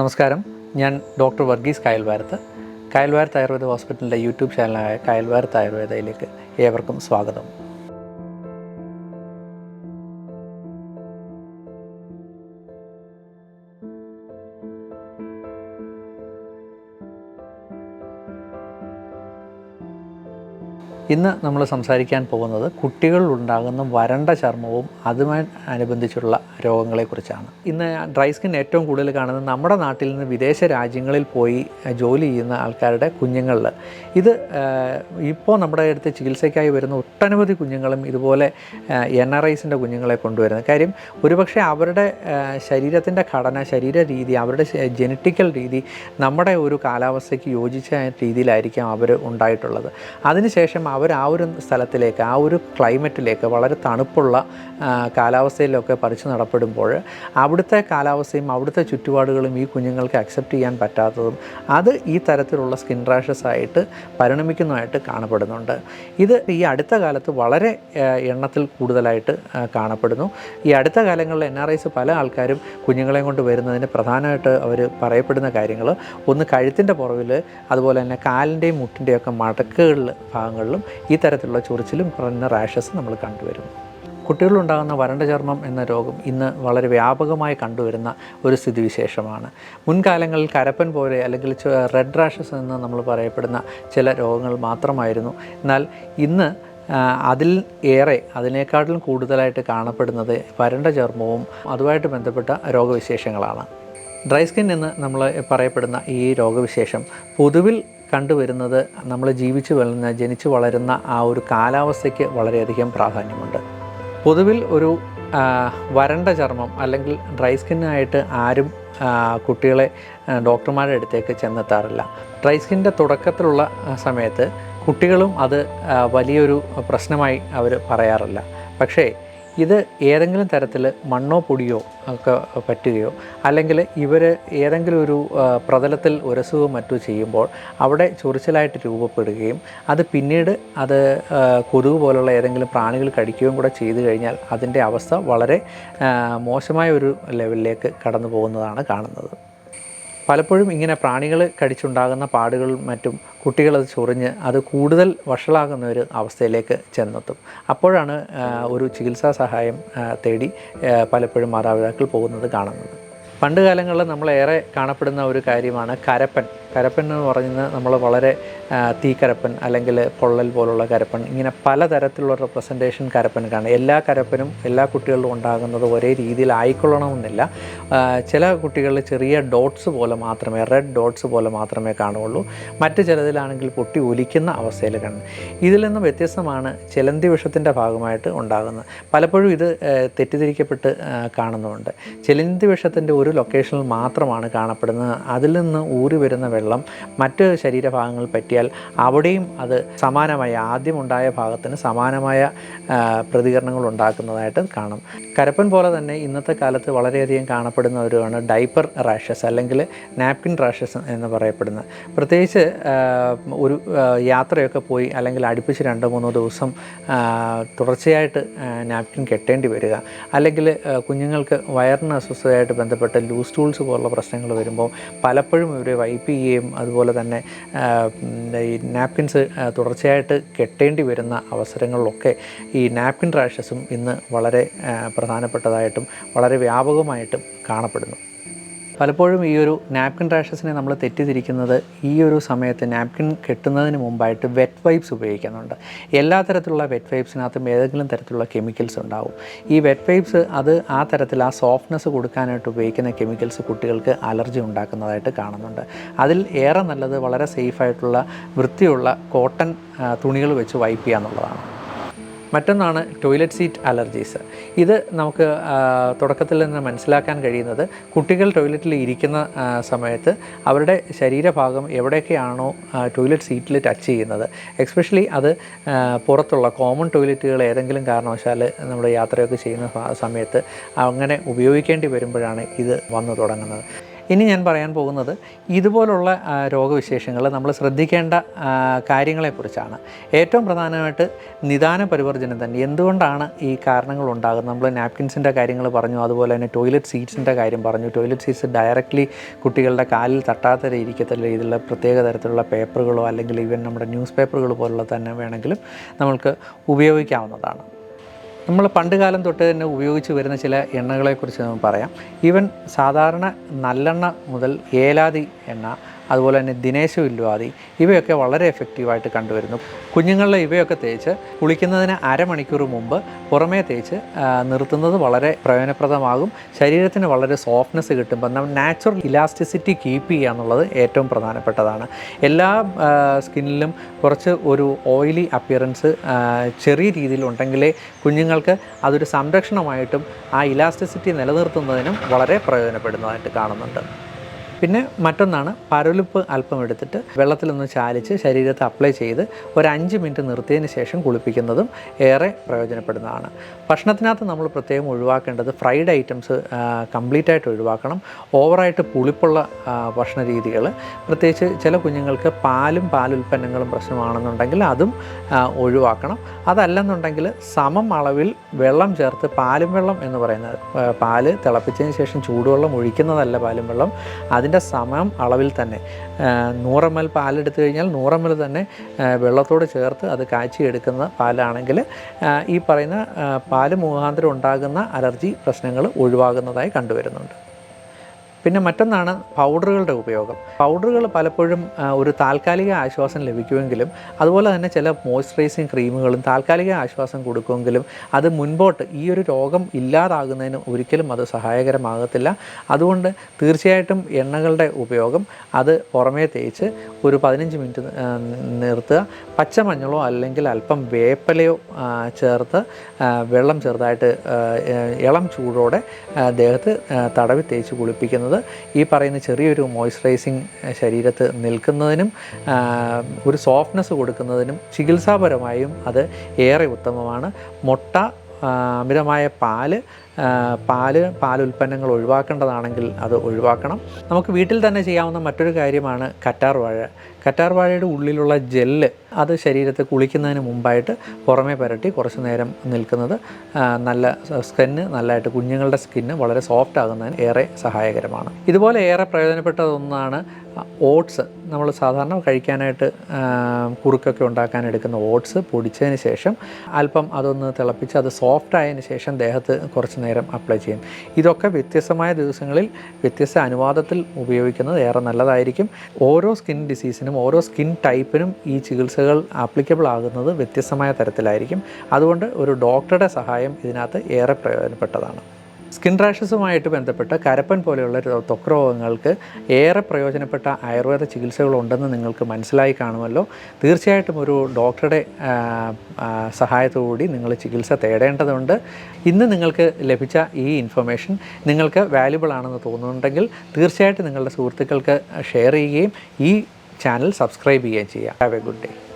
നമസ്കാരം. ഞാൻ ഡോക്ടർ വർഗീസ് കായൽവാരത്ത്. കായൽവാരത്ത് ആയുർവേദ ഹോസ്പിറ്റലിന്റെ യൂട്യൂബ് ചാനലായ കായൽവാരത്ത് ആയുർവേദയിലേക്ക് ഏവർക്കും സ്വാഗതം. ഇന്ന് നമ്മൾ സംസാരിക്കാൻ പോകുന്നത് കുട്ടികളിലുണ്ടാകുന്ന വരണ്ട ചർമ്മവും അതുമായി അനുബന്ധിച്ചുള്ള രോഗങ്ങളെക്കുറിച്ചാണ്. ഇന്ന് ഡ്രൈ സ്കിൻ ഏറ്റവും കൂടുതൽ കാണുന്നത് നമ്മുടെ നാട്ടിൽ നിന്ന് വിദേശ രാജ്യങ്ങളിൽ പോയി ജോലി ചെയ്യുന്ന ആൾക്കാരുടെ കുഞ്ഞുങ്ങളിൽ. ഇത് ഇപ്പോൾ നമ്മുടെ അടുത്ത് ചികിത്സയ്ക്കായി വരുന്ന ഒട്ടനവധി കുഞ്ഞുങ്ങളും ഇതുപോലെ എൻ ആർ ഐസിന്റെ കുഞ്ഞുങ്ങളെ കൊണ്ടുവരുന്നത്. കാര്യം ഒരുപക്ഷെ അവരുടെ ശരീരത്തിന്റെ ഘടന ശരീര രീതി അവരുടെ ജനറ്റിക്കൽ രീതി നമ്മുടെ ഒരു കാലാവസ്ഥയ്ക്ക് യോജിച്ച രീതിയിലായിരിക്കാം അവർ ഉണ്ടായിട്ടുള്ളത്. അതിനുശേഷം അവർ ആ ഒരു സ്ഥലത്തിലേക്ക് ആ ഒരു ക്ലൈമറ്റിലേക്ക് വളരെ തണുപ്പുള്ള കാലാവസ്ഥയിലൊക്കെ പറിച്ചു നടപ്പെടുമ്പോൾ അവിടുത്തെ കാലാവസ്ഥയും അവിടുത്തെ ചുറ്റുപാടുകളും ഈ കുഞ്ഞുങ്ങൾക്ക് അക്സെപ്റ്റ് ചെയ്യാൻ പറ്റാത്തതും അത് ഈ തരത്തിലുള്ള സ്കിൻ റാഷസ് ആയിട്ട് പരിണമിക്കുന്നതായിട്ട് കാണപ്പെടുന്നുണ്ട്. ഇത് ഈ അടുത്ത കാലത്ത് വളരെ എണ്ണത്തിൽ കൂടുതലായിട്ട് കാണപ്പെടുന്നു. ഈ അടുത്ത കാലങ്ങളിൽ എൻ ആർ ഐസ് പല ആൾക്കാരും കുഞ്ഞുങ്ങളെ കൊണ്ട് വരുന്നതിന് പ്രധാനമായിട്ട് അവർ പറയപ്പെടുന്ന കാര്യങ്ങൾ ഒന്ന് കഴുത്തിന്റെ പുറവിൽ അതുപോലെ തന്നെ കാലിന്റെയും മുട്ടിന്റെയൊക്കെ മടക്കുകളിൽ ഭാഗങ്ങളിലും ഈ തരത്തിലുള്ള ചൊറിച്ചിലും കുറഞ്ഞ റാഷസ് നമ്മൾ കണ്ടുവരുന്നു. കുട്ടികളിലുണ്ടാകുന്ന വരണ്ട ചർമ്മം എന്ന രോഗം ഇന്ന് വളരെ വ്യാപകമായി കണ്ടുവരുന്ന ഒരു സ്ഥിതിവിശേഷമാണ്. മുൻകാലങ്ങളിൽ കരപ്പൻ പോലെ അല്ലെങ്കിൽ റെഡ് റാഷസ് എന്ന് നമ്മൾ പറയപ്പെടുന്ന ചില രോഗങ്ങൾ മാത്രമായിരുന്നു. എന്നാൽ ഇന്ന് അതിൽ ഏറെ അതിനേക്കാട്ടിലും കൂടുതലായിട്ട് കാണപ്പെടുന്നത് വരണ്ട ചർമ്മവും അതുമായിട്ട് ബന്ധപ്പെട്ട രോഗവിശേഷങ്ങളാണ്. ഡ്രൈ സ്കിൻ എന്ന് നമ്മൾ പറയപ്പെടുന്ന ഈ രോഗവിശേഷം പൊതുവിൽ കണ്ടുവരുന്നത് നമ്മൾ ജീവിച്ചു വളരുന്ന ജനിച്ചു വളരുന്ന ആ ഒരു കാലാവസ്ഥയ്ക്ക് വളരെയധികം പ്രാധാന്യമുണ്ട്. പൊതുവിൽ ഒരു വരണ്ട ചർമ്മം അല്ലെങ്കിൽ ഡ്രൈ സ്കിന്നായിട്ട് ആരും കുട്ടികളെ ഡോക്ടർമാരുടെ അടുത്തേക്ക് ചെന്നെത്താറില്ല. ഡ്രൈ സ്കിന്റെ തുടക്കത്തിലുള്ള സമയത്ത് കുട്ടികളും അത് വലിയൊരു പ്രശ്നമായി അവർ പറയാറില്ല. പക്ഷേ ഇത് ഏതെങ്കിലും തരത്തിൽ മണ്ണോ പൊടിയോ ഒക്കെ പറ്റുകയോ അല്ലെങ്കിൽ ഇവർ ഏതെങ്കിലും ഒരു പ്രതലത്തിൽ ഉരസുകയോ മറ്റോ ചെയ്യുമ്പോൾ അവിടെ ചൊറിച്ചിലായിട്ട് രൂപപ്പെടുകയും അത് പിന്നീട് അത് കൊതുക് പോലുള്ള ഏതെങ്കിലും പ്രാണികൾ കടിക്കുകയും കൂടെ ചെയ്തു കഴിഞ്ഞാൽ അതിന്റെ അവസ്ഥ വളരെ മോശമായ ഒരു ലെവലിലേക്ക് കടന്നു പോകുന്നതാണ് കാണുന്നത്. പലപ്പോഴും ഇങ്ങനെ പ്രാണികൾ കടിച്ചുണ്ടാകുന്ന പാടുകളും മറ്റും കുട്ടികളത് ചൊറിഞ്ഞ് അത് കൂടുതൽ വഷളാകുന്ന ഒരു അവസ്ഥയിലേക്ക് ചെന്നെത്തും. അപ്പോഴാണ് ഒരു ചികിത്സാ സഹായം തേടി പലപ്പോഴും മാതാപിതാക്കൾ പോകുന്നത് കാണുന്നത്. പണ്ട് കാലങ്ങളിൽ നമ്മളേറെ കാണപ്പെടുന്ന ഒരു കാര്യമാണ് കരപ്പൻ. കരപ്പൻ എന്ന് പറയുന്നത് നമ്മൾ വളരെ തീക്കരപ്പൻ അല്ലെങ്കിൽ പൊള്ളൽ പോലുള്ള കരപ്പൻ. ഇങ്ങനെ പലതരത്തിലുള്ള റെപ്രസെന്റേഷൻ കരപ്പൻ കാണും എല്ലാ കരപ്പനും എല്ലാ കുട്ടികളിലും ഉണ്ടാകുന്നത് ഒരേ രീതിയിൽ ആയിക്കൊള്ളണമെന്നില്ല. ചില കുട്ടികളിൽ ചെറിയ ഡോട്ട്സ് പോലെ മാത്രമേ റെഡ് ഡോട്ട്സ് പോലെ മാത്രമേ കാണുകയുള്ളൂ. മറ്റ് ചിലതിലാണെങ്കിൽ പൊട്ടി ഒലിക്കുന്ന അവസ്ഥയിൽ കാണും ഇതിൽ നിന്നും വ്യത്യസ്തമാണ് ചിലന്തി വിഷത്തിന്റെ ഭാഗമായിട്ട് ഉണ്ടാകുന്നത്. പലപ്പോഴും ഇത് തെറ്റിദ്ധരിക്കപ്പെട്ട് കാണുന്നുണ്ട് ചിലന്തി വിഷത്തിന്റെ ഒരു ലൊക്കേഷനിൽ മാത്രമാണ് കാണപ്പെടുന്നത്. അതിൽ നിന്ന് ഊരി വരുന്ന വെള്ളം മറ്റ് ശരീരഭാഗങ്ങളിൽ പറ്റിയാൽ അവിടെയും അത് സമാനമായ ആദ്യം ഉണ്ടായ ഭാഗത്തിന് സമാനമായ പ്രതികരണങ്ങൾ ഉണ്ടാക്കുന്നതായിട്ട് കാണാം. കരപ്പൻ പോലെ തന്നെ ഇന്നത്തെ കാലത്ത് വളരെയധികം കാണപ്പെടുന്ന ഒരുവാണ് ഡൈപ്പർ റാഷസ് അല്ലെങ്കിൽ നാപ്കിൻ റാഷസ് എന്ന് പറയപ്പെടുന്നത്. പ്രത്യേകിച്ച് ഒരു യാത്രയൊക്കെ പോയി അല്ലെങ്കിൽ അടുപ്പിച്ച് രണ്ടോ മൂന്നോ ദിവസം തുടർച്ചയായിട്ട് നാപ്കിൻ കെട്ടേണ്ടി വരിക. അല്ലെങ്കിൽ കുഞ്ഞുങ്ങൾക്ക് വയറിന് അസ്വസ്ഥതയായിട്ട് ബന്ധപ്പെട്ട് ലൂസ് ടൂൾസ് പോലുള്ള പ്രശ്നങ്ങൾ വരുമ്പോൾ പലപ്പോഴും ഇവരെ വൈപ്പ് ചെയ്യുകയും അതുപോലെ തന്നെ ഈ നാപ്കിൻസ് തുടർച്ചയായിട്ട് കെട്ടേണ്ടി വരുന്ന അവസരങ്ങളിലൊക്കെ ഈ നാപ്കിൻ റാഷസും ഇന്ന് വളരെ പ്രധാനപ്പെട്ടതായിട്ടും വളരെ വ്യാപകമായിട്ടും കാണപ്പെടുന്നു. പലപ്പോഴും ഈ ഒരു നാപ്കിൻ റാഷസിനെ നമ്മൾ തെറ്റിദ്ധരിക്കുന്നത് ഈ ഒരു സമയത്ത് നാപ്കിൻ കെട്ടുന്നതിന് മുമ്പായിട്ട് വെറ്റ് വൈപ്സ് ഉപയോഗിക്കുന്നുണ്ട്. എല്ലാ തരത്തിലുള്ള വെറ്റ് വൈപ്സിനകത്തും ഏതെങ്കിലും തരത്തിലുള്ള കെമിക്കൽസ് ഉണ്ടാവും. ഈ വെറ്റ് വൈപ്സ് അത് ആ തരത്തിൽ ആ സോഫ്റ്റ്നെസ് കൊടുക്കാനായിട്ട് ഉപയോഗിക്കുന്ന കെമിക്കൽസ് കുട്ടികൾക്ക് അലർജി ഉണ്ടാക്കുന്നതായിട്ട് കാണുന്നുണ്ട്. അതിൽ ഏറെ നല്ലത് വളരെ സേഫായിട്ടുള്ള വൃത്തിയുള്ള കോട്ടൺ തുണികൾ വെച്ച് വൈപ്പ് ചെയ്യുക എന്നുള്ളതാണ് മറ്റൊന്നാണ് ടോയ്ലറ്റ് സീറ്റ് അലർജീസ്. ഇത് നമുക്ക് തുടക്കത്തിൽ നിന്ന് മനസ്സിലാക്കാൻ കഴിയുന്നത് കുട്ടികൾ ടോയ്ലറ്റിൽ ഇരിക്കുന്ന സമയത്ത് അവരുടെ ശരീരഭാഗം എവിടെയൊക്കെയാണോ ടോയ്ലറ്റ് സീറ്റിൽ ടച്ച് ചെയ്യുന്നത്. എക്സ്പെഷ്യലി അത് പുറത്തുള്ള കോമൺ ടോയ്ലറ്റുകൾ ഏതെങ്കിലും കാരണവശാൽ നമ്മൾ യാത്രയൊക്കെ ചെയ്യുന്ന സമയത്ത് അങ്ങനെ ഉപയോഗിക്കേണ്ടി വരുമ്പോഴാണ് ഇത് വന്നു തുടങ്ങുന്നത്. ഇനി ഞാൻ പറയാൻ പോകുന്നത് ഇതുപോലുള്ള രോഗവിശേഷങ്ങൾ നമ്മൾ ശ്രദ്ധിക്കേണ്ട കാര്യങ്ങളെക്കുറിച്ചാണ്. ഏറ്റവും പ്രധാനമായിട്ട് നിദാന പരിവർജനം തന്നെ. എന്തുകൊണ്ടാണ് ഈ കാരണങ്ങൾ ഉണ്ടാകുന്നത്? നമ്മൾ നാപ്കിൻസിന്റെ കാര്യങ്ങൾ പറഞ്ഞു അതുപോലെ തന്നെ ടോയ്ലറ്റ് സീറ്റ്സിന്റെ കാര്യം പറഞ്ഞു. ടോയ്ലറ്റ് സീറ്റ്സ് ഡയറക്റ്റ്ലി കുട്ടികളുടെ കാലിൽ തട്ടാത്ത ഇരിക്കത്തല്ല രീതിയിലുള്ള പ്രത്യേക തരത്തിലുള്ള പേപ്പറുകളോ അല്ലെങ്കിൽ ഈവൻ നമ്മുടെ ന്യൂസ് പേപ്പറുകൾ പോലുള്ള തന്നെ വേണമെങ്കിലും നമ്മൾക്ക് ഉപയോഗിക്കാവുന്നതാണ്. നമ്മൾ പണ്ട് കാലം തൊട്ട് തന്നെ ഉപയോഗിച്ച് വരുന്ന ചില എണ്ണകളെക്കുറിച്ച് നമുക്ക് പറയാം. ഈവൻ സാധാരണ നല്ലെണ്ണ മുതൽ ഏലാതി എണ്ണ അതുപോലെ തന്നെ ദിനേശ വില്ലുവാതി ഇവയൊക്കെ വളരെ എഫക്റ്റീവായിട്ട് കണ്ടുവരുന്നു. കുഞ്ഞുങ്ങളിലെ ഇവയൊക്കെ തേച്ച് കുളിക്കുന്നതിന് അരമണിക്കൂർ മുമ്പ് പുറമേ തേച്ച് നിർത്തുന്നത് വളരെ പ്രയോജനപ്രദമാകും. ശരീരത്തിന് വളരെ സോഫ്റ്റ്നെസ് കിട്ടുമ്പോൾ നമ്മൾ നാച്ചുറൽ ഇലാസ്റ്റിസിറ്റി കീപ്പ് ചെയ്യുക എന്നുള്ളത് ഏറ്റവും പ്രധാനപ്പെട്ടതാണ്. എല്ലാ സ്കിന്നിലും കുറച്ച് ഒരു ഓയിലി അപ്പിയറൻസ് ചെറിയ രീതിയിൽ ഉണ്ടെങ്കിലേ കുഞ്ഞുങ്ങൾക്ക് അതൊരു സംരക്ഷണമായിട്ടും ആ ഇലാസ്റ്റിസിറ്റി നിലനിർത്തുന്നതിനും വളരെ പ്രയോജനപ്പെടുന്നതായിട്ട് കാണുന്നുണ്ട്. പിന്നെ മറ്റൊന്നാണ് പരലുപ്പ് അല്പം എടുത്തിട്ട് വെള്ളത്തിലൊന്ന് ചാലിച്ച് ശരീരത്തെ അപ്ലൈ ചെയ്ത് ഒരു അഞ്ച് മിനിറ്റ് നിർത്തിയതിന് ശേഷം കുളിപ്പിക്കുന്നതും ഏറെ പ്രയോജനപ്പെടുന്നതാണ്. ഭക്ഷണത്തിനകത്ത് നമ്മൾ പ്രത്യേകം ഒഴിവാക്കേണ്ടത് ഫ്രൈഡ് ഐറ്റംസ് കംപ്ലീറ്റ് ആയിട്ട് ഒഴിവാക്കണം. ഓവറായിട്ട് പുളിപ്പുള്ള ഭക്ഷണ രീതികൾ. പ്രത്യേകിച്ച് ചില കുഞ്ഞുങ്ങൾക്ക് പാലും പാലുൽപ്പന്നങ്ങളും പ്രശ്നമാണെന്നുണ്ടെങ്കിൽ അതും ഒഴിവാക്കണം. അതല്ലെന്നുണ്ടെങ്കിൽ സമം അളവിൽ വെള്ളം ചേർത്ത് പാലും വെള്ളം എന്ന് പറയുന്നത് പാൽ തിളപ്പിച്ചതിന് ശേഷം ചൂടുവെള്ളം ഒഴിക്കുന്നതല്ല പാലും വെള്ളം. അതിന്റെ സമയം അളവിൽ തന്നെ. നൂറ് എം പാലെടുത്തു കഴിഞ്ഞാൽ നൂറ് തന്നെ വെള്ളത്തോട് ചേർത്ത് അത് കാച്ചിയെടുക്കുന്ന പാലാണെങ്കിൽ ഈ പറയുന്ന പാൽ മുഖാന്തരം ഉണ്ടാകുന്ന അലർജി പ്രശ്നങ്ങൾ ഒഴിവാകുന്നതായി കണ്ടുവരുന്നുണ്ട്. പിന്നെ മറ്റൊന്നാണ് പൗഡറുകളുടെ ഉപയോഗം. പൗഡറുകൾ പലപ്പോഴും ഒരു താൽക്കാലിക ആശ്വാസം ലഭിക്കുമെങ്കിലും അതുപോലെ തന്നെ ചില മോയ്സ്ചറൈസിങ് ക്രീമുകളും താൽക്കാലിക ആശ്വാസം കൊടുക്കുമെങ്കിലും അത് മുൻപോട്ട് ഈ ഒരു രോഗം ഇല്ലാതാകുന്നതിന് ഒരിക്കലും അത് സഹായകരമാകത്തില്ല. അതുകൊണ്ട് തീർച്ചയായിട്ടും എണ്ണകളുടെ ഉപയോഗം അത് പുറമേ തേച്ച് ഒരു പതിനഞ്ച് മിനിറ്റ് നിർത്തുക. പച്ചമഞ്ഞളോ അല്ലെങ്കിൽ അല്പം വേപ്പലയോ ചേർത്ത് വെള്ളം ചെറുതായിട്ട് ഇളം ചൂടോടെ ദേഹത്ത് തടവി തേച്ച് കുളിപ്പിക്കുന്നത് ഈ പറയുന്ന ചെറിയൊരു മോയ്സ്ചറൈസിങ് ശരീരത്ത് നിൽക്കുന്നതിനും ഒരു സോഫ്റ്റ്നെസ് കൊടുക്കുന്നതിനും ചികിത്സാപരമായും അത് ഏറെ ഉത്തമമാണ്. മുട്ട അമിതമായ പാൽ പാൽ പാൽ പാലുൽപ്പന്നങ്ങൾ ഒഴിവാക്കേണ്ടതാണെങ്കിൽ അത് ഒഴിവാക്കണം. നമുക്ക് വീട്ടിൽ തന്നെ ചെയ്യാവുന്ന മറ്റൊരു കാര്യമാണ് കറ്റാർ വാഴ. കറ്റാർ വാഴയുടെ ഉള്ളിലുള്ള ജെല്ല് അത് ശരീരത്തെ കുളിക്കുന്നതിന് മുമ്പായിട്ട് പുറമേ പുരട്ടി കുറച്ച് നേരം നിൽക്കുന്നത് നല്ല സ്കിന്ന് നല്ലതായിട്ട് കുഞ്ഞുങ്ങളുടെ സ്കിന്ന് വളരെ സോഫ്റ്റ് ആകുന്നതിന് ഏറെ സഹായകരമാണ്. ഇതുപോലെ ഏറെ പ്രയോജനപ്പെട്ടതൊന്നാണ് ഓട്സ്. നമ്മൾ സാധാരണ കഴിക്കാനായിട്ട് കുറുക്കൊക്കെ ഉണ്ടാക്കാൻ എടുക്കുന്ന ഓട്സ് പൊടിച്ചതിന് ശേഷം അല്പം അതൊന്ന് തിളപ്പിച്ച് അത് സോഫ്റ്റ് ആയതിന് ശേഷം ദേഹത്ത് കുറച്ച് നേരം അപ്ലൈ ചെയ്യും. ഇതൊക്കെ വ്യത്യസ്തമായ ദിവസങ്ങളിൽ വ്യത്യസ്ത അനുവാദത്തിൽ ഉപയോഗിക്കുന്നത് ഏറെ നല്ലതായിരിക്കും. ഓരോ സ്കിൻ ഡിസീസിനും ഓരോ സ്കിൻ ടൈപ്പിനും ഈ ചികിത്സകൾ ആപ്ലിക്കബിൾ ആകുന്നത് വ്യത്യസ്തമായ തരത്തിലായിരിക്കും. അതുകൊണ്ട് ഒരു ഡോക്ടറുടെ സഹായം ഇതിനകത്ത് ഏറെ പ്രയോജനപ്പെട്ടതാണ്. സ്കിൻ റാഷസുമായിട്ട് ബന്ധപ്പെട്ട കരപ്പൻ പോലെയുള്ള തൊക്ക രോഗങ്ങൾക്ക് ഏറെ പ്രയോജനപ്പെട്ട ആയുർവേദ ചികിത്സകളുണ്ടെന്ന് നിങ്ങൾക്ക് മനസ്സിലായി കാണുമല്ലോ. തീർച്ചയായിട്ടും ഒരു ഡോക്ടറുടെ സഹായത്തോടുകൂടി നിങ്ങൾ ചികിത്സ തേടേണ്ടതുണ്ട്. ഇന്ന് നിങ്ങൾക്ക് ലഭിച്ച ഈ ഇൻഫർമേഷൻ നിങ്ങൾക്ക് വാല്യുബിൾ ആണെന്ന് തോന്നുന്നുണ്ടെങ്കിൽ തീർച്ചയായിട്ടും നിങ്ങളുടെ സുഹൃത്തുക്കൾക്ക് ഷെയർ ചെയ്യുകയും ഈ ചാനൽ സബ്സ്ക്രൈബ് ചെയ്യുകയും ചെയ്യുക ഹാവ് എ ഗുഡ് ഡേ